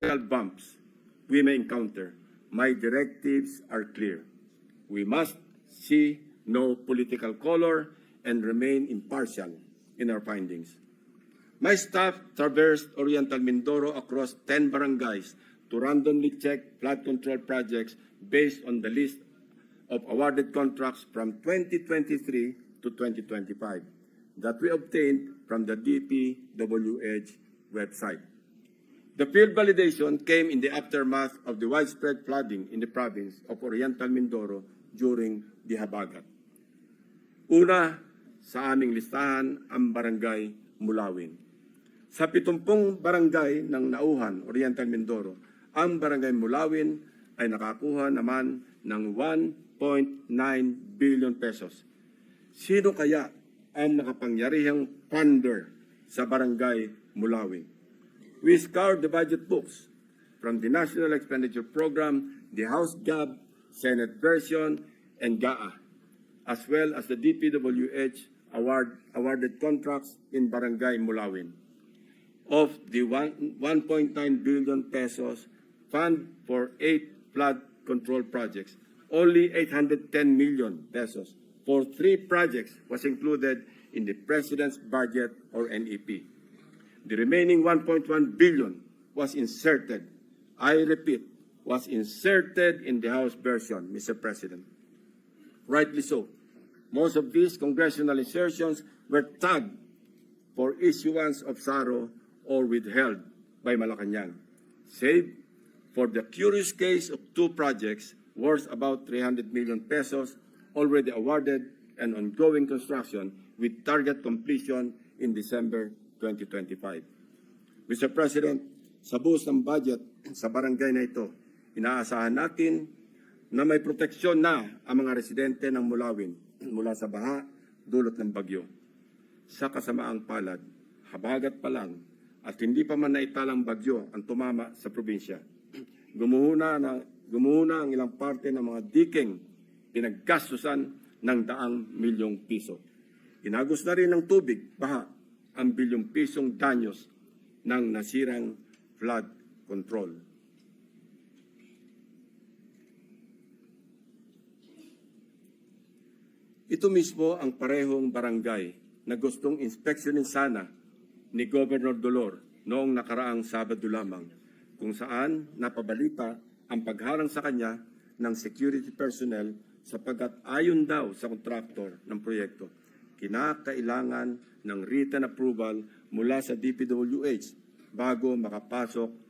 bumps we may encounter, my directives are clear. We must see no political color and remain impartial in our findings. My staff traversed Oriental Mindoro across 10 barangays to randomly check flood control projects based on the list of awarded contracts from 2023 to 2025 that we obtained from the DPWH website. The field validation came in the aftermath of the widespread flooding in the province of Oriental Mindoro during the Habagat. Una sa aming listahan ang barangay Mulawin. Sa 70 barangay ng Nauhan, Oriental Mindoro, ang barangay Mulawin ay nakakuha naman ng 1.9 billion pesos. Sino kaya ang nakapangyarihang funder sa barangay Mulawin? We scoured the budget books from the National Expenditure Program, the House GAB, Senate version, and GAA, as well as the DPWH award, awarded contracts in Barangay Mulawin. Of the 1.9 billion pesos fund for eight flood control projects, only 810 million pesos for three projects was included in the President's budget or NEP. The remaining 1.1 billion was inserted. I repeat, was inserted in the House version, Mr. President. Rightly so. Most of these congressional insertions were tagged for issuance of SARO or withheld by Malacanang. Save for the curious case of two projects worth about 300 million pesos already awarded and ongoing construction with target completion in December 2025. Mr. President, sa buhos ng budget sa barangay na ito, inaasahan natin na may proteksyon na ang mga residente ng Mulawin mula sa baha dulot ng bagyo. Sa kasamaang palad, habagat pa lang at hindi pa man naitalang bagyo ang tumama sa probinsya. Gumuhuna, na, gumuhuna ang ilang parte ng mga diking pinaggastusan ng daang milyong piso. Inagos na rin ng tubig, baha, ang bilyong pisong danyos ng nasirang flood control. Ito mismo ang parehong barangay na gustong inspeksyonin sana ni Governor Dolor noong nakaraang Sabado lamang kung saan napabalita ang pagharang sa kanya ng security personnel sapagkat ayon daw sa kontraktor ng proyekto, kinakailangan ng written approval mula sa DPWH bago makapasok